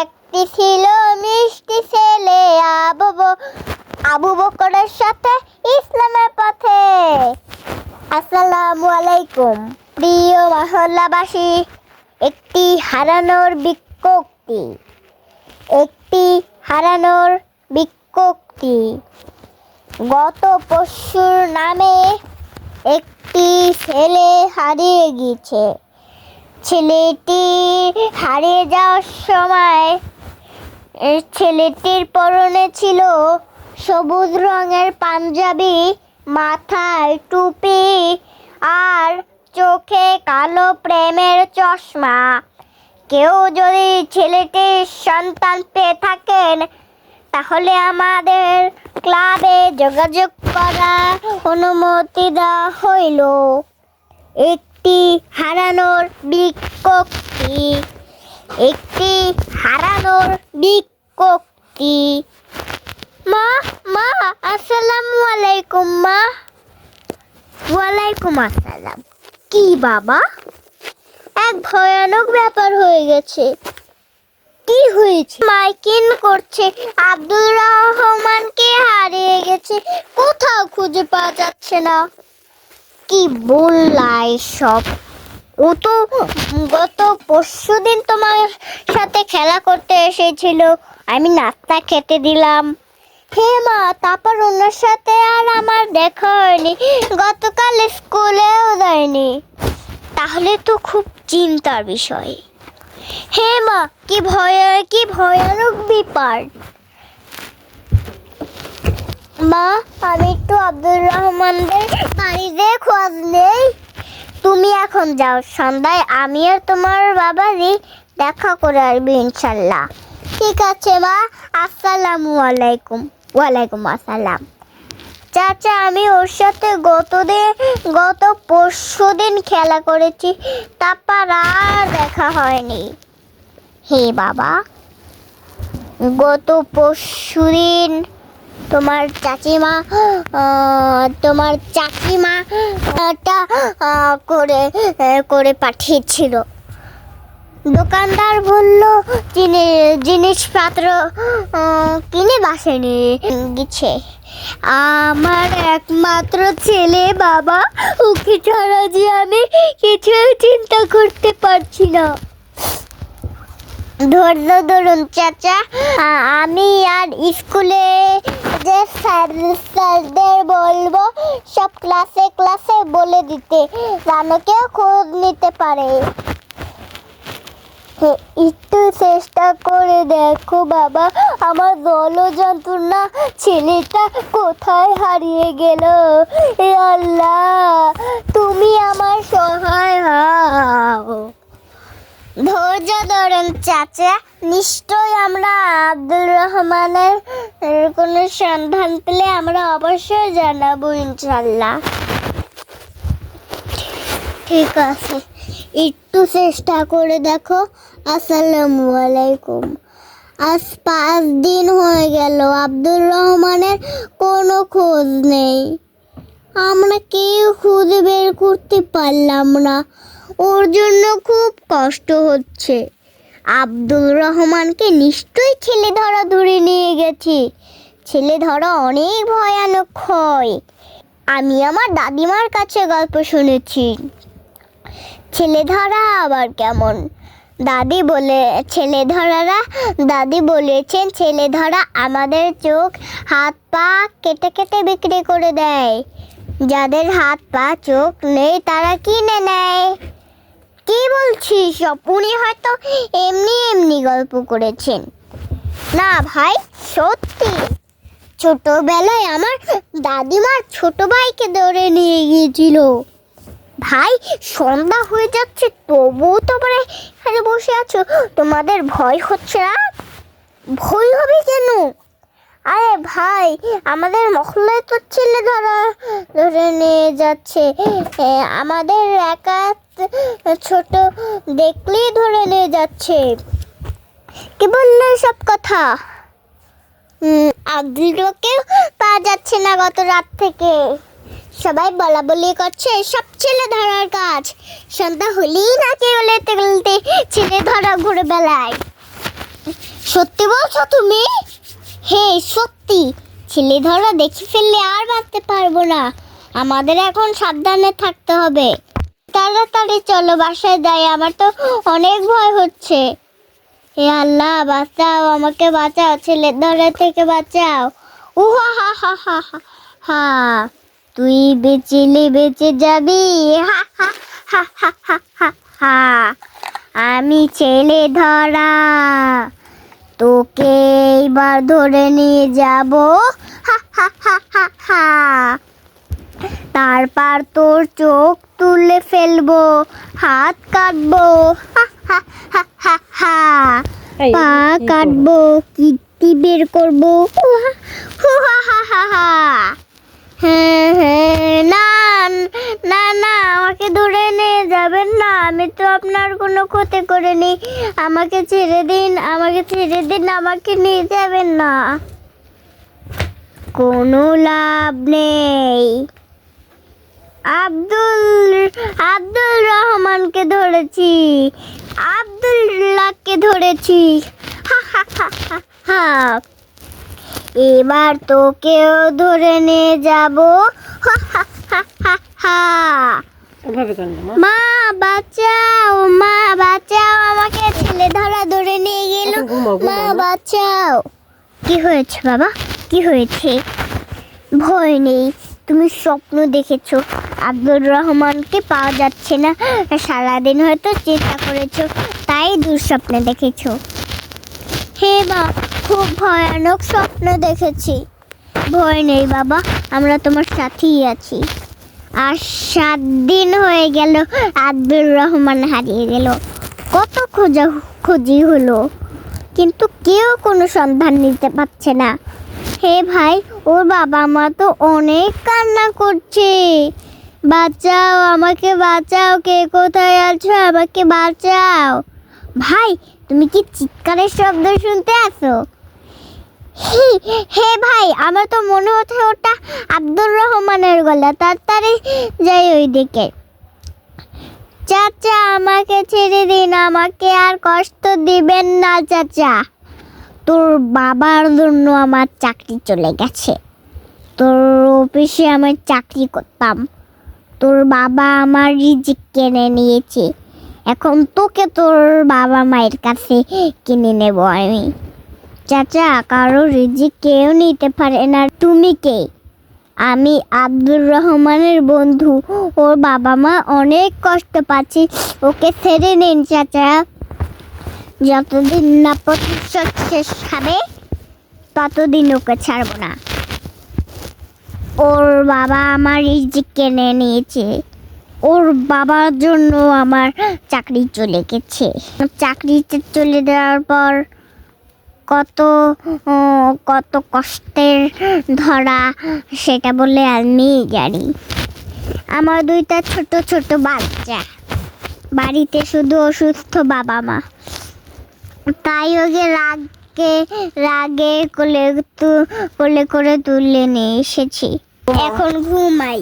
একটি ছিল মিষ্টি ছেলে, আবু আবু বকরের সাথে ইসলামের পথে। আসসালামু আলাইকুম। প্রিয় মহল্লাবাসী, একটি হারানোর বিজ্ঞপ্তি। একটি হারানোর বিজ্ঞপ্তি। গত পরশুর নামে একটি ছেলে হারিয়ে গিয়েছে। ছেলেটি হারিয়ে যাওয়ার সময় ছেলেটির পরনে ছিল সবুজ রঙের পাঞ্জাবি, মাথায় টুপি আর চোখে কালো প্রেমের চশমা। কেউ যদি ছেলেটির সন্তান পেয়ে থাকেন, তাহলে আমাদের ক্লাবে যোগাযোগ করার অনুমতি দেওয়া হইল। একটি হারানোর বিজ্ঞপ্তি। একটি হারানোর বিজ্ঞপ্তি। মা মা, আসসালামু আলাইকুম, মা। ওয়ালাইকুম আসসালাম। কি বাবা? এক ভয়ানক ব্যাপার হয়ে গেছে। কি হয়েছে? মাইকিন করছে। আব্দুর রহমানকে হারিয়ে গেছে। কোথাও খুঁজে পাওয়া যাচ্ছে না। কি বললাই সব? ও তো গত পরশু দিন তোমার সাথে খেলা করতে এসেছিল। আমি নাস্তা খেতে দিলাম। হে মা, তারপর ওনার সাথে আর আমার দেখা হয়নি। গতকাল স্কুলেও যায়নি। তাহলে তো খুব চিন্তার বিষয়। হে মা, কি ভয়, কি ভয়ানক ব্যাপার। মা, আমি একটু আব্দুর রহমানদের বাড়িতে খোঁজ নেই। তুমি এখন যাও, সন্ধ্যায় আমি আর তোমার বাবারই দেখা করে আসবি ইনশাল্লাহ। ঠিক আছে মা, আসসালামু আলাইকুম। ওয়ালাইকুম আসসালাম। চাচা, আমি ওর সাথে গত দিন গত পরশু দিন খেলা করেছি, তারপর আর দেখা হয়নি। হে বাবা, গত পরশু দিন তোমার চাচিমা তোমার চাচিমা করে করে পাঠিয়েছিল। দোকানদার বলল, জিনি, জিনিসপত্র কিনে বাসে নিয়ে গেছে। আমার একমাত্র ছেলে বাবা, ওকে ছাড়া যে আমি কিছু চিন্তা করতে পারছি না। ধৈর্য ধরুন, চাচা। আমি আর স্কুলে যে স্যার, স্যারদের বলব সব ক্লাসে ক্লাসে বলে দিতে, যেন কেউ খোঁজ নিতে পারে। একটু চেষ্টা করে দেখো বাবা, আমার জল যন্ত্রণা ছেলেটা কোথায় হারিয়ে গেল? এ আল্লাহ, তুমি আমার সহায় হও। ধৈর্য ধরুন চাচা। নিশ্চয় আমরা আব্দুল রহমানের কোনো সন্ধান পেলে আমরা অবশ্যই জানাব, ইনশাল্লাহ। ঠিক আছে। একটু চেষ্টা করে দেখো। আসসালামু আলাইকুম। আজ পাঁচ দিন হয়ে গেল। আব্দুর রহমানের কোনো খোঁজ নেই। আমরা কেউ খুঁজে বের করতে পারলাম না। ওর জন্য খুব কষ্ট হচ্ছে। আব্দুল রহমানকে নিশ্চয়ই ছেলে ধরা ধরে নিয়ে গেছি। ছেলে ধরা অনেক ভয়ানক হয়। আমি আমার দাদিমার কাছে গল্প শুনেছি। ছেলে ধরা আবার কেমন? দাদি বলে, ছেলে ধরারা, দাদি বলেছেন, ছেলে ধরা আমাদের চোখ, হাত পা কেটে কেটে বিক্রি করে দেয়। যাদের হাত পা, চোখ নেই, তারা কিনে নেয়। কি বলছিস সব উনি হয়তো এমনি এমনি গল্প করেছেন। না ভাই, সত্যি। ছোটবেলায় আমার দাদিমার ছোট ভাইকে ধরে নিয়ে গিয়েছিল। ভাই, সন্ধ্যা হয়ে যাচ্ছে, তবুও তোমরা এখানে বসে আছো, তোমাদের ভয় হচ্ছে না? ভয় হবে কেন আরে ভাই, আমাদের মহল্লায় তো ছেলে ধরা, ধরে নিয়ে যাচ্ছে। আমাদের একা ছোট দেখলেই ধরে নিয়ে যাচ্ছে। কি বললে সব কথা? হুম আগ্রিকেও পাওয়া যাচ্ছে না গত রাত থেকে। সবাই বলা বলি করছে সব ছেলে ধরার কাজ। সন্ধ্যা হলেই নাচে গেলতে গেলতে ছেলে ধরা ঘুরে বেড়ায় সত্যি বলছো তুমি? হে, সত্যি। ছেলে ধরা দেখি ফেললে আর বাঁচতে পারব না। আমাদের এখন সাবধানে থাকতে হবে। তাড়াতাড়ি চলো, বাসায় যাই। আমার তো অনেক ভয় হচ্ছে। হে আল্লাহ, বাঁচাও, আমাকে বাঁচাও, ছেলে ধরা থেকে বাঁচাও। উহা, হা হা হা হা হা। তুই বেঁচেলে বেঁচে যাবি। হা হা হা হা হা হা হা। আমি ছেলে ধরা। তোকে এইবার ধরে নিয়ে যাব। হা হা হা হা হা। তারপর তোর চোখ তুলে ফেলব হাত কাটবো হা হা হা হা হা। পা? কাটবো কীর্তি বের করব হা হা হা হা। না না না, আমাকে ধরে নিয়ে যাবেন না। আমি তো আপনার কোনো ক্ষতি করিনি। আমাকে ছেড়ে দিন, আমাকে ছেড়ে দিন, আমাকে নিয়ে যাবেন না। কোনো লাভ নেই। আব্দুল আব্দুল রহমানকে ধরেছি। আব্দুল্লাহকে ধরেছি। হা হা হা হা। এবার তোকেও ধরে নিয়ে যাব। মা। বাঁচাও মা বাঁচাও। আমাকে ছেলে ধরা ধরে নিয়ে গেল। মা মা। বাঁচাও। কি হয়েছে বাবা? কি হয়েছে? ভয় নেই। তুমি স্বপ্ন দেখেছ। আব্দুর রহমানকে পাওয়া যাচ্ছে না। সারাদিন হয়তো চেষ্টা করেছ তাই দুঃস্বপ্নে দেখেছ। হে মা, খুব ভয়ানক স্বপ্ন দেখেছি। ভয় নেই বাবা, আমরা তোমার সাথেই আছি। আর সাত দিন হয়ে গেল, আব্দুর রহমান হারিয়ে গেল। কত খোঁজা খুঁজি হলো, কিন্তু কেউ কোনো সন্ধান নিতে পারছে না। হে ভাই ওর বাবা মা তো অনেক কান্না করছে। বাঁচাও আমাকে, বাঁচাও, কে কোথায় আছো? আমাকে বাঁচাও। ভাই তুমি কি চিৎকারের শব্দ শুনতে আসো হে ভাই, আমার তো মনে হচ্ছে ওটা আব্দুর রহমানের গলা। তাড়াতাড়ি যাই ওই দিকে। চাচা, আমাকে ছেড়ে দিন, আমাকে আর কষ্ট দিবেন না, চাচা। তোর বাবার জন্য আমার চাকরি চলে গেছে। তোর অফিসে আমার চাকরি করতাম। তোর বাবা আমার রিজিক কিনে নিয়েছে। এখন তোকে তোর বাবা মায়ের কাছে কিনে নেব আমি। চাচা, কারও রিজিক কেউ নিতে পারে না। তুমি কে? আমি আব্দুর রহমানের বন্ধু। ওর বাবা মা অনেক কষ্ট পাচ্ছে। ওকে ছেড়ে নিন চাচা। যতদিন না প্রতিশোধ শেষ হবে, ততদিন ওকে ছাড়বো না। ওর বাবা আমার রিজিক কিনে নিয়েছে। ওর বাবার জন্য আমার চাকরি চলে গেছে। চাকরিতে চলে যাওয়ার পর কত কত কষ্টের ধরা, সেটা বলে আমি জানি। আমার দুইটা ছোট ছোট বাচ্চা। বাড়িতে শুধু অসুস্থ বাবা মা। তাই ওকে রাগে রাগে কোলে কোলে করে তুলে নিয়ে এসেছি। এখন ঘুমাই।